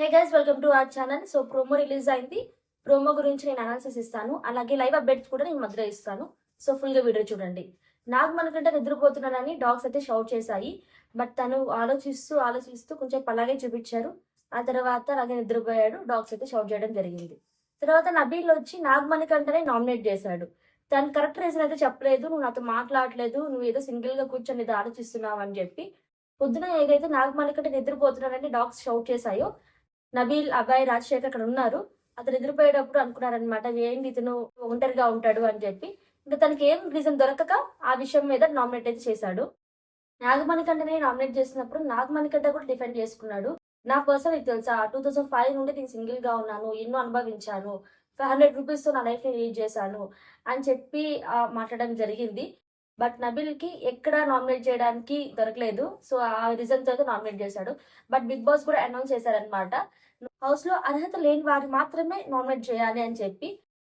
Hey guys welcome to our channel so promo release అయింది. Promo గురించి నేను analysis ఇస్తాను. అలాగే లైవ్ అప్డేట్స్ కూడా నేను మధ్యలో ఇస్తాను. సో ఫుల్గా వీడియో చూడండి. నాకు మనకంటే నిద్రపోతున్నానని డాగ్స్ అయితే షౌట్ చేశాయి. బట్ తను ఆలోచిస్తూ ఆలోచిస్తూ కొంచెం అలాగే చూపించారు. ఆ తర్వాత అలాగే నిద్రపోయాడు. డాగ్స్ అయితే షౌట్ చేయడం జరిగింది. తర్వాత నబీల్ వచ్చి నాగమణికంటనే నామినేట్ చేశాడు. తను కరెక్ట్ రీజన్ అయితే చెప్పలేదు. నువ్వు నాతో మాట్లాడలేదు. నువ్వు ఏదో సింగిల్గా కూర్చొని ఇది ఆలోచిస్తున్నావు అని చెప్పి. పొద్దున ఏదైతే నాగమణికంటే నిద్రపోతున్నానని డాగ్స్ షౌట్ చేశాయో నబీల్ అబ్బాయి రాజశేఖర్ అక్కడ ఉన్నారు. అతను ఎదురుపోయేటప్పుడు అనుకున్నారనమాట ఏంటి ఇతను ఒంటరిగా ఉంటాడు అని చెప్పి. ఇంకా తనకి ఏం రీజన్ దొరకక ఆ విషయం మీద నామినేట్ అయితే చేశాడు. నాగమణికంటనే నామినేట్ చేసినప్పుడు నాగమణికంట కూడా డిఫెండ్ చేసుకున్నాడు. నా పర్సన్ ఇది తెలుసా? టూ థౌసండ్ ఫైవ్ నుండి నేను సింగిల్గా ఉన్నాను ఎన్నో అనుభవించాను ఫైవ్ హండ్రెడ్ రూపీస్తో నా లైఫ్ని లీడ్ చేశాను అని చెప్పి మాట్లాడడం జరిగింది. బట్ నబిల్కి ఎక్కడ నామినేట్ చేయడానికి దొరకలేదు. సో ఆ రీజన్తో అయితే నామినేట్ చేశాడు. బట్ బిగ్ బాస్ కూడా అనౌన్స్ చేశారనమాట హౌస్లో అర్హత లేని వారు మాత్రమే నామినేట్ చేయాలి అని చెప్పి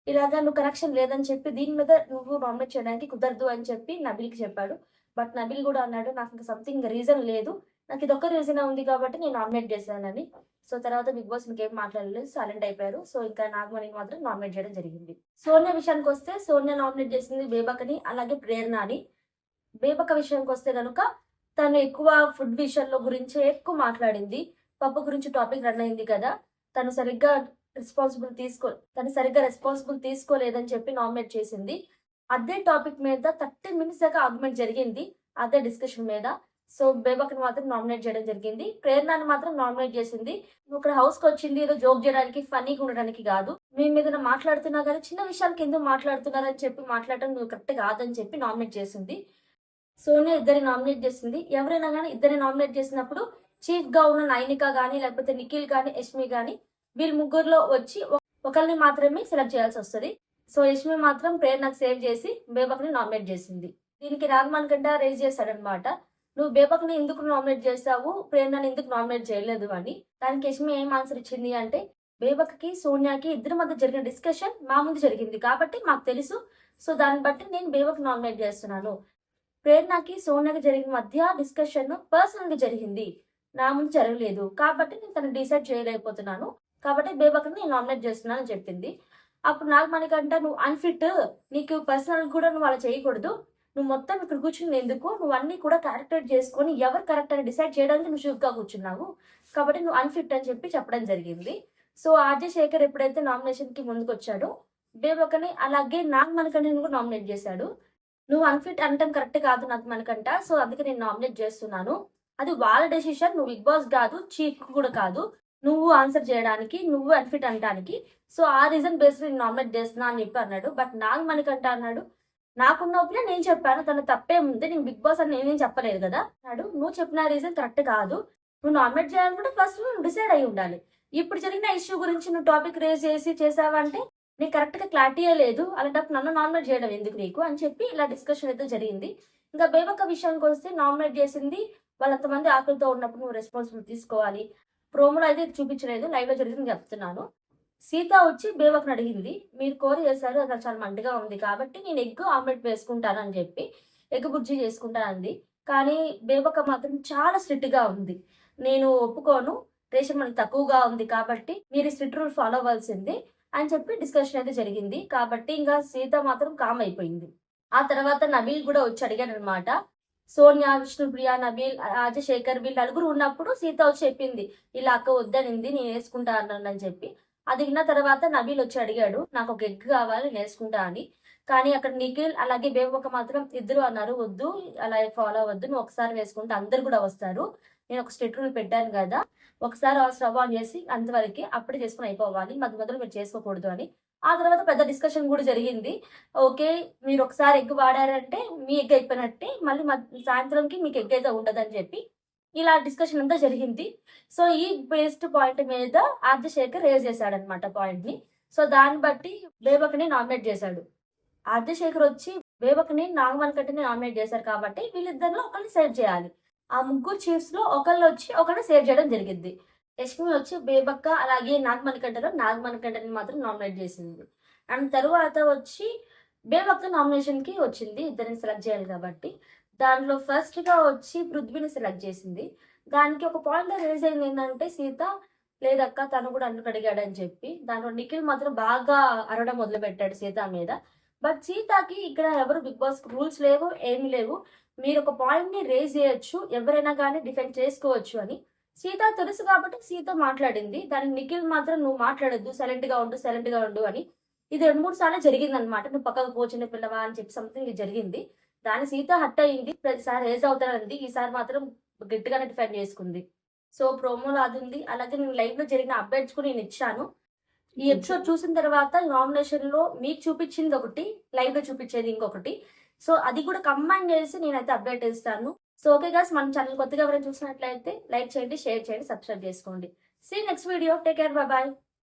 ఇలాగా నువ్వు కనెక్షన్ లేదని చెప్పి దీని మీద నువ్వు నామినేట్ చేయడానికి కుదరదు అని చెప్పి నబిల్కి చెప్పాడు. బట్ నబిల్ కూడా అన్నాడు నాకు ఇంకా సంథింగ్ రీజన్ లేదు. నాకు ఇది ఒక్క రీజన్ ఉంది కాబట్టి నేను నామినేట్ చేశానని. సో తర్వాత బిగ్ బాస్ ఇంకేం మాట్లాడలేదు సైలెంట్ అయిపోయారు. సో ఇంకా నాగమణిని మాత్రం నామినేట్ చేయడం జరిగింది. సోనియా విషయానికి వస్తే సోనియా నామినేట్ చేసింది బేబకని అలాగే ప్రేరణ అని బేబక విషయానికి వస్తే కనుక తను ఎక్కువ ఫుడ్ విషయంలో గురించి ఎక్కువ మాట్లాడింది. పప్పు గురించి టాపిక్ రన్ అయింది కదా తను సరిగ్గా రెస్పాన్సిబుల్ తీసుకో తను సరిగ్గా రెస్పాన్సిబుల్ తీసుకోలేదని చెప్పి నామినేట్ చేసింది. అదే టాపిక్ మీద థర్టీ మినిట్స్ దాకా ఆర్గ్యుమెంట్ జరిగింది అదే డిస్కషన్ మీద. సో బేబక్ని మాత్రం నామినేట్ చేయడం జరిగింది. ప్రేరణని మాత్రం నామినేట్ చేసింది. నువ్వు ఇక్కడ హౌస్కి వచ్చింది ఏదో జోక్ చేయడానికి ఫన్నీగా ఉండడానికి కాదు. మేము మీద మాట్లాడుతున్నా కానీ చిన్న విషయానికి ఎందుకు మాట్లాడుతున్నారని చెప్పి మాట్లాడటం నువ్వు కరెక్ట్ కాదని చెప్పి నామినేట్ చేసింది. సోనియా ఇద్దరిని నామినేట్ చేసింది. ఎవరైనా కానీ ఇద్దరిని నామినేట్ చేసినప్పుడు చీఫ్గా ఉన్న నైనిక కానీ లేకపోతే నిఖిల్ కానీ యష్మి కానీ వీళ్ళు ముగ్గురులో వచ్చి ఒకరిని మాత్రమే సెలెక్ట్ చేయాల్సి వస్తుంది. సో యష్మి మాత్రం ప్రేరణకు సేవ్ చేసి బేబక్ని నామినేట్ చేసింది. దీనికి రాగమాన్ గడ్డ రేజ్ చేశాడనమాట నువ్వు బేబక్ని ఎందుకు నామినేట్ చేస్తావు ప్రేరణని ఎందుకు నామినేట్ చేయలేదు అని. దానికి యష్మి ఏం ఆన్సర్ ఇచ్చింది అంటే బేబక్కి సోనియాకి ఇద్దరి మధ్య జరిగిన డిస్కషన్ మా ముందు జరిగింది కాబట్టి మాకు తెలుసు. సో దాన్ని బట్టి నేను బేబక్ నామినేట్ చేస్తున్నాను. ప్రేరణకి సోనియాకి జరిగిన మధ్య డిస్కషన్ పర్సనల్గా జరిగింది. నా ముందు జరగలేదు కాబట్టి నేను తను డిసైడ్ చేయలేకపోతున్నాను. కాబట్టి బేబక్ని నేను నామినేట్ చేస్తున్నాను అని చెప్పింది. అప్పుడు నాగమణికంట నువ్వు అన్ఫిట్ నీకు పర్సనల్ కూడా నువ్వు అలా చేయకూడదు. నువ్వు మొత్తం ఇక్కడ కూర్చుని ఎందుకు? నువ్వు అన్ని కూడా క్యారెక్టర్ చేసుకొని ఎవరు కరెక్ట్ అని డిసైడ్ చేయడానికి నువ్వు షూఫ్గా కూర్చున్నావు? కాబట్టి నువ్వు అన్ఫిట్ అని చెప్పి చెప్పడం జరిగింది. సో ఆర్జే శేఖర్ ఎప్పుడైతే నామినేషన్కి ముందుకు వచ్చాడో బేబకని అలాగే నాగమణికంటని కూడా నామినేట్ చేశాడు. నువ్వు అన్ఫిట్ అనటం కరెక్ట్ కాదు నాకు మనకంట సో అందుకే నేను నామినేట్ చేస్తున్నాను. అది వాళ్ళ డెసిషన్ నువ్వు బిగ్ బాస్ కాదు చీఫ్ కూడా కాదు. నువ్వు ఆన్సర్ చేయడానికి నువ్వు అన్ఫిట్ అనడానికి సో ఆ రీజన్ బేస్ నేను నామినేట్ చేస్తున్నా అని చెప్పి అన్నాడు. బట్ నాకు మనకంట అన్నాడు నాకున్న ఒపీనియన్ నేను చెప్పాను తన తప్పే ఉంది నేను బిగ్ బాస్ అని నేనేం చెప్పలేదు కదా. అన్నాడు నువ్వు చెప్పిన రీజన్ కరెక్ట్ కాదు. నువ్వు నామినేట్ చేయాలనుకుంటే ఫస్ట్ నువ్వు డిసైడ్ అయి ఉండాలి. ఇప్పుడు జరిగిన ఇష్యూ గురించి నువ్వు టాపిక్ రేజ్ చేసి చేసావంటే నీకు కరెక్ట్గా క్లారిటీయే లేదు. అలాంటప్పుడు నన్ను నామినేట్ చేయడం ఎందుకు నీకు? అని చెప్పి ఇలా డిస్కషన్ అయితే జరిగింది. ఇంకా బేబక్క విషయానికి వస్తే నామినేట్ చేసింది వాళ్ళంతమంది ఆకలితో ఉన్నప్పుడు నువ్వు రెస్పాన్సిబిలిటీ తీసుకోవాలి. ప్రోమోలో అయితే చూపించలేదు లైవ్లో జరిగింది చెప్తున్నాను. సీత వచ్చి బేబక్ని అడిగింది మీరు కోరి చేశారు అది చాలా మండిగా ఉంది కాబట్టి నేను ఎగ్ ఆమ్లెట్ వేసుకుంటాను అని చెప్పి ఎగ్ బుజ్జి చేసుకుంటానంది కానీ బేబక్క మాత్రం చాలా స్ట్రిక్ట్గా ఉంది. నేను ఒప్పుకోను రేషన్ మనకి తక్కువగా ఉంది కాబట్టి మీరు స్ట్రిక్ట్ రూల్ ఫాలో అవ్వాల్సిందే అని చెప్పి డిస్కషన్ అయితే జరిగింది. కాబట్టి ఇంకా సీత మాత్రం కామ్ అయిపోయింది. ఆ తర్వాత నబీల్ కూడా వచ్చి అడిగాను అనమాట సోనియా విష్ణుప్రియ నబీల్ రాజశేఖర్ వీళ్ళు నలుగురు ఉన్నప్పుడు సీత వచ్చి చెప్పింది ఇలా అక్క వద్దనింది నేను వేసుకుంటా అన్నాను అని చెప్పి. అది విన్న తర్వాత నబీల్ వచ్చి అడిగాడు నాకు ఒక ఎగ్ కావాలి నేర్చుకుంటా అని. కానీ అక్కడ నిఖిల్ అలాగే బేబక్క మాత్రం ఇద్దరు అన్నారు వద్దు అలా ఫాలో అవ్వద్దు నువ్వు ఒకసారి వేసుకుంటే అందరు కూడా వస్తారు. నేను ఒక స్టెట్ రూల్ పెట్టాను కదా ఒకసారి ఆ స్టవ్ ఆన్ చేసి అంతవరకు అప్పుడే చేసుకుని అయిపోవాలి మధ్య మధ్యలో మీరు చేసుకోకూడదు అని. ఆ తర్వాత పెద్ద డిస్కషన్ కూడా జరిగింది. ఓకే మీరు ఒకసారి ఎగ్ వాడారంటే మీ ఎగ్ అయిపోయినట్టే మళ్ళీ సాయంత్రంకి మీకు ఎగ్ అయితే ఉండదని చెప్పి ఇలా డిస్కషన్ అంతా జరిగింది. సో ఈ బేస్డ్ పాయింట్ మీద ఆర్జశేఖర్ రేజ్ చేశాడనమాట పాయింట్ని. సో దాన్ని బట్టి బేబక్ని నామినేట్ చేశాడు. ఆర్జశేఖర్ వచ్చి బేబక్ని నాగమణి నామినేట్ చేశారు కాబట్టి వీళ్ళిద్దరిలో ఒకరిని సేవ్ చేయాలి. ఆ ముగ్గురు చీఫ్స్లో ఒకళ్ళు వచ్చి ఒకరిని సేవ్ చేయడం జరిగింది. లక్ష్మి వచ్చి బేబక్క అలాగే నాగమణికంటలో నాగమణికంటని మాత్రం నామినేట్ చేసింది. అండ్ తరువాత వచ్చి బేబక్క నామినేషన్కి వచ్చింది. ఇద్దరిని సెలెక్ట్ చేయాలి కాబట్టి. దాంట్లో ఫస్ట్గా వచ్చి పృథ్వీని సెలెక్ట్ చేసింది. దానికి ఒక పాయింట్ రేజ్ అయింది ఏంటంటే సీత లేదక్క తను కూడా అందుకు అడిగాడు అని చెప్పి. దాంట్లో నిఖిల్ మాత్రం బాగా అరవడం మొదలు పెట్టాడు సీత మీద. బట్ సీతకి ఇక్కడ ఎవరు బిగ్ బాస్ రూల్స్ లేవు ఏమి లేవు. మీరు ఒక పాయింట్ని రేజ్ చేయొచ్చు ఎవరైనా కానీ డిఫెండ్ చేసుకోవచ్చు అని. సీత తెలుసు కాబట్టి సీత మాట్లాడింది. దానికి నిఖిల్ మాత్రం నువ్వు మాట్లాడొద్దు సైలెంట్గా ఉండు సైలెంట్గా ఉండు అని. ఇది రెండు మూడు సార్లు జరిగింది అనమాట నువ్వు పక్కకు పోచిన పిల్లవా అని చెప్పి సంథింగ్ జరిగింది. దాని సీత హట్ అయింది ప్రతిసారి రేజ్ అవుతానంది ఈసారి మాత్రం గట్టిగానే డిఫెండ్ చేసుకుంది. సో ప్రోమోలో అది ఉంది. అలాగే నేను లైవ్లో జరిగిన అప్డేట్స్ కూడా నేను ఇచ్చాను. ఈ ఎపిసోడ్ చూసిన తర్వాత నామినేషన్లో మీకు చూపించింది ఒకటి లైవ్లో చూపించేది ఇంకొకటి. సో అది కూడా కంబైన్ చేసి నేనైతే అప్డేట్ ఇస్తాను సో ఓకే గాస్ మన ఛానల్ కొత్తగా ఎవరైనా చూసినట్లయితే లైక్ చేయండి షేర్ చేయండి సబ్స్క్రైబ్ చేసుకోండి. See next video take care bye